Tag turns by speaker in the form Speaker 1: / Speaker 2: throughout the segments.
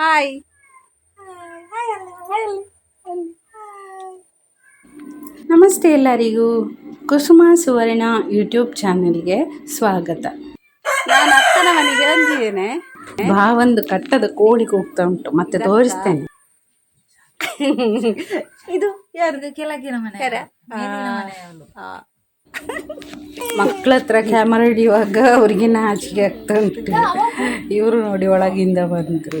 Speaker 1: Hi ನಮಸ್ತೆ ಎಲ್ಲರಿಗೂ. ಕುಸುಮ ಸುವರ್ಣ YouTube ಚಾನೆಲ್ಗೆ ಸ್ವಾಗತ. ನಾನು ಅಕ್ಕನ ಮನೆಗೆ ಬಂದಿದ್ದೇನೆ ಒಂದು ಕಟ್ಟದ ಕೋಳಿ ಕೂಗ್ತಾ ಉಂಟು. ಮತ್ತೆ ತೋರಿಸ್ತೇನೆ.
Speaker 2: ಇದು? ಯಾರ್ದು? ಕೆಳಗಿನ ಮನೆ.
Speaker 1: ಮಕ್ಕಳ ಹತ್ರ ಕ್ಯಾಮರಾ ಹಿಡಿಯುವಾಗ ಅವ್ರಿಗೆ ನಾಚಿಕೆ ಆಗ್ತಾ ಉಂಟು. ಇವರು ನೋಡಿ ಒಳಗಿಂದ ಬಂದರು.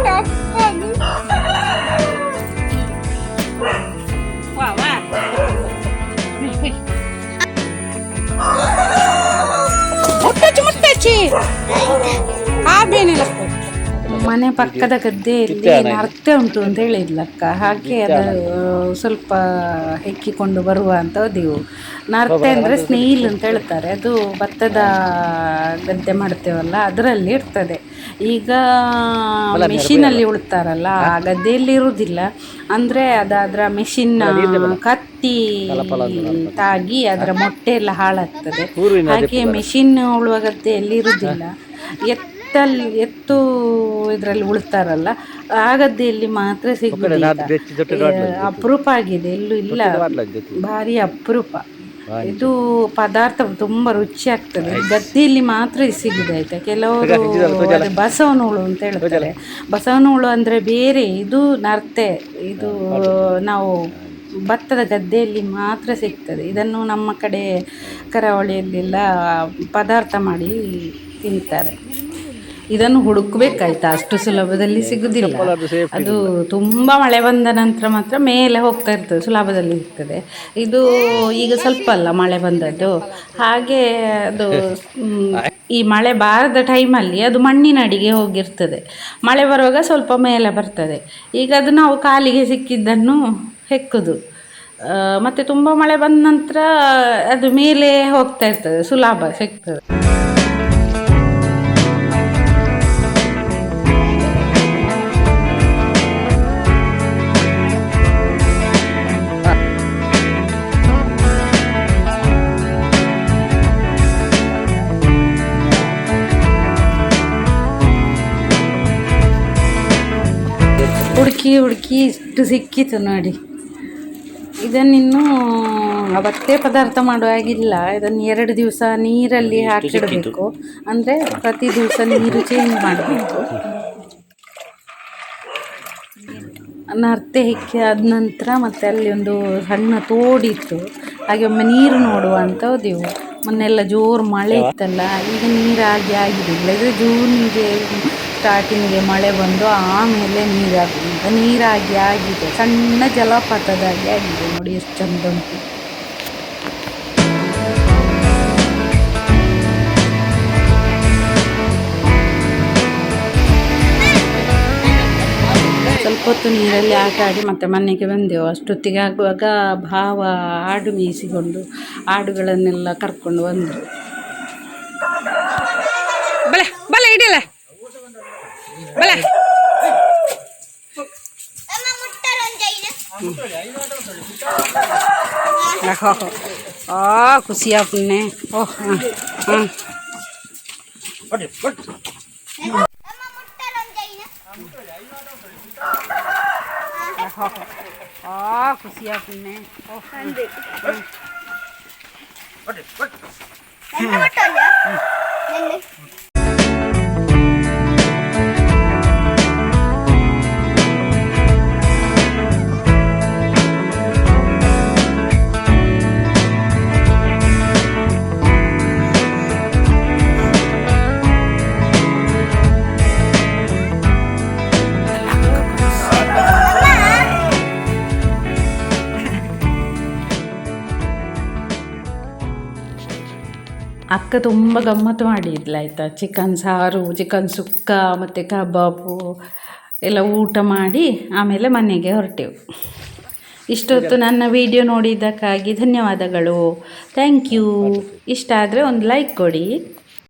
Speaker 3: Olha ele. Uau, ah. Muspete, muspete. Abre, Nila.
Speaker 1: ಮನೆ ಪಕ್ಕದ ಗದ್ದೆಯಲ್ಲಿ ನರ್ತೆ ಉಂಟು ಅಂತ ಹೇಳಿದ್ಲಕ್ಕ. ಹಾಗೆ ಅದು ಸ್ವಲ್ಪ ಹೆಕ್ಕಿಕೊಂಡು ಬರುವ ಅಂತ ಹೋದೆವು ನರ್ತೆ ಅಂದರೆ ಸ್ನೇಹಿಲ್ ಅಂತ ಹೇಳ್ತಾರೆ. ಅದು ಭತ್ತದ ಗದ್ದೆ ಮಾಡ್ತೇವಲ್ಲ ಅದರಲ್ಲಿ ಇರ್ತದೆ. ಈಗ ಮೆಷಿನಲ್ಲಿ ಉಳ್ತಾರಲ್ಲ ಆ ಗದ್ದೆಯಲ್ಲಿ ಇರುವುದಿಲ್ಲ. ಅಂದರೆ ಅದಾದ್ರ ಮೆಷಿನ್ ಕತ್ತಿ ತಾಗಿ ಅದರ ಮೊಟ್ಟೆ ಎಲ್ಲ ಹಾಳಾಗ್ತದೆ. ಹಾಗೆ ಮೆಷಿನ್ ಉಳುವ ಗದ್ದೆಯಲ್ಲಿ ಇರುವುದಿಲ್ಲ. ಎತ್ತಲ್ ಎತ್ತು ಇದರಲ್ಲಿ ಉಳ್ತಾರಲ್ಲ ಆ ಗದ್ದೆಯಲ್ಲಿ ಮಾತ್ರ ಸಿಗುತ್ತೆ ಅಪರೂಪ ಆಗಿದೆ ಎಲ್ಲೂ ಇಲ್ಲ. ಭಾರಿ ಅಪರೂಪ. ಇದು ಪದಾರ್ಥ ತುಂಬಾ ರುಚಿ ಆಗ್ತದೆ. ಗದ್ದೆಯಲ್ಲಿ ಮಾತ್ರ ಸಿಗುದು ಆಯ್ತಾ? ಕೆಲವರು ಬಸವನ ಹುಳು ಅಂತ ಹೇಳ್ತಾರೆ. ಬಸವನ ಹುಳು ಅಂದ್ರೆ ಬೇರೆ ಇದು ನರ್ತೆ. ಇದು ನಾವು ಭತ್ತದ ಗದ್ದೆಯಲ್ಲಿ ಮಾತ್ರ ಸಿಗ್ತದೆ. ಇದನ್ನು ನಮ್ಮ ಕಡೆ ಕರಾವಳಿಯಲ್ಲೆಲ್ಲ ಪದಾರ್ಥ ಮಾಡಿ ತಿಂತಾರೆ. ಇದನ್ನು ಹುಡುಕ್ಬೇಕಾಯ್ತಾ. ಅಷ್ಟು ಸುಲಭದಲ್ಲಿ ಸಿಗುದಿಲ್ಲ. ಅದು ತುಂಬಾ ಮಳೆ ಬಂದ ನಂತರ ಮಾತ್ರ ಮೇಲೆ ಹೋಗ್ತಾ ಇರ್ತದೆ ಸುಲಭದಲ್ಲಿ ಇರ್ತದೆ. ಇದು ಈಗ ಸ್ವಲ್ಪ ಅಲ್ಲ ಮಳೆ ಬಂದದ್ದು. ಹಾಗೆ ಅದು ಈ ಮಳೆ ಬಾರದ ಟೈಮಲ್ಲಿ ಅದು ಮಣ್ಣಿನ ಅಡಿಗೆ ಹೋಗಿರ್ತದೆ. ಮಳೆ ಬರುವಾಗ ಸ್ವಲ್ಪ ಮೇಲೆ ಬರ್ತದೆ. ಈಗ ಅದು ನಾವು ಕಾಲಿಗೆ ಸಿಕ್ಕಿದ್ದನ್ನು ಹೆಕ್ಕುದು. ಮತ್ತೆ ತುಂಬಾ ಮಳೆ ಬಂದ ನಂತರ ಅದು ಮೇಲೆ ಹೋಗ್ತಾ ಇರ್ತದೆ ಸುಲಭ ಸಿಗ್ತದೆ. ಹುಡುಕಿ ಹುಡುಕಿ ಇಷ್ಟು ಸಿಕ್ಕಿತು ನೋಡಿ. ಇದನ್ನಿನ್ನು ಅವತ್ತೇ ಪದಾರ್ಥ ಮಾಡುವಾಗಿಲ್ಲ ಇದನ್ನು ಎರಡು ದಿವಸ ನೀರಲ್ಲಿ ಹಾಕಿಡಬೇಕು. ಅಂದರೆ ಪ್ರತಿ ದಿವಸ ನೀರು ಚೇಂಜ್ ಮಾಡಬೇಕು. ನರ್ತೆ ಹೆಕ್ಕಿ ಆದ ನಂತರ ಮತ್ತೆ ಅಲ್ಲಿ ಒಂದು ಸಣ್ಣ ತೋಡಿತ್ತು. ಹಾಗೆ ಒಮ್ಮೆ ನೀರು ನೋಡುವ ಅಂತ ಹೋದೆವು. ಮೊನ್ನೆಲ್ಲ ಜೋರು ಮಳೆ ಇತ್ತಲ್ಲ ಈಗ ನೀರಾಗಿ ಆಗಿರಲಿಲ್ಲ. ಇಲ್ಲದ್ರೆ ಜೂನಿಗೆ ಸ್ಟಾರ್ಟಿಂಗ್ಗೆ ಮಳೆ ಬಂದು ಆಮೇಲೆ ನೀರಾಗಿದೆ ನೀರಾಗಿ ಆಗಿದೆ. ಸಣ್ಣ ಜಲಪಾತದಾಗಿ ಆಗಿದೆ. ನೋಡಿ ಎಷ್ಟು ಚಂದ ಉಂಟು. ಸ್ವಲ್ಪ ಹೊತ್ತು ನೀರಲ್ಲಿ ಆಟ ಆಡಿ ಮತ್ತೆ ಮನೆಗೆ ಬಂದೆವು. ಅಷ್ಟೊತ್ತಿಗೆ ಆಗುವಾಗ ಭಾವ ಆಡು ಮೇಯಿಸಿಕೊಂಡು ಆಡುಗಳನ್ನೆಲ್ಲ ಕರ್ಕೊಂಡು ಬಂದರು. ಬಲೆ ಬಲೆ ಇಡಲ್ಲ ಬಲ
Speaker 3: Mama, muttaron dyan.
Speaker 1: ಆ ಖುಷಿ ಆಪನ್ನೆ ಓಹ್ ಹಾಂ ಹಾಂ
Speaker 3: Mama, muttaron
Speaker 1: ಅಕ್ಕ ತುಂಬ ಗಮ್ಮತ್ತು ಮಾಡಿದ್ಲು, ಆಯಿತಾ? ಚಿಕನ್ ಸಾರು, ಚಿಕನ್ ಸುಕ್ಕ, ಮತ್ತು ಕಬಾಬು, ಎಲ್ಲ ಊಟ ಮಾಡಿ ಆಮೇಲೆ ಮನೆಗೆ ಹೊರಟೆವು. ಇಷ್ಟೊತ್ತು ನನ್ನ ವಿಡಿಯೋ ನೋಡಿದ್ದಕ್ಕಾಗಿ ಧನ್ಯವಾದಗಳು. ಥ್ಯಾಂಕ್ ಯು ಇಷ್ಟ ಆದರೆ ಒಂದು ಲೈಕ್ ಕೊಡಿ.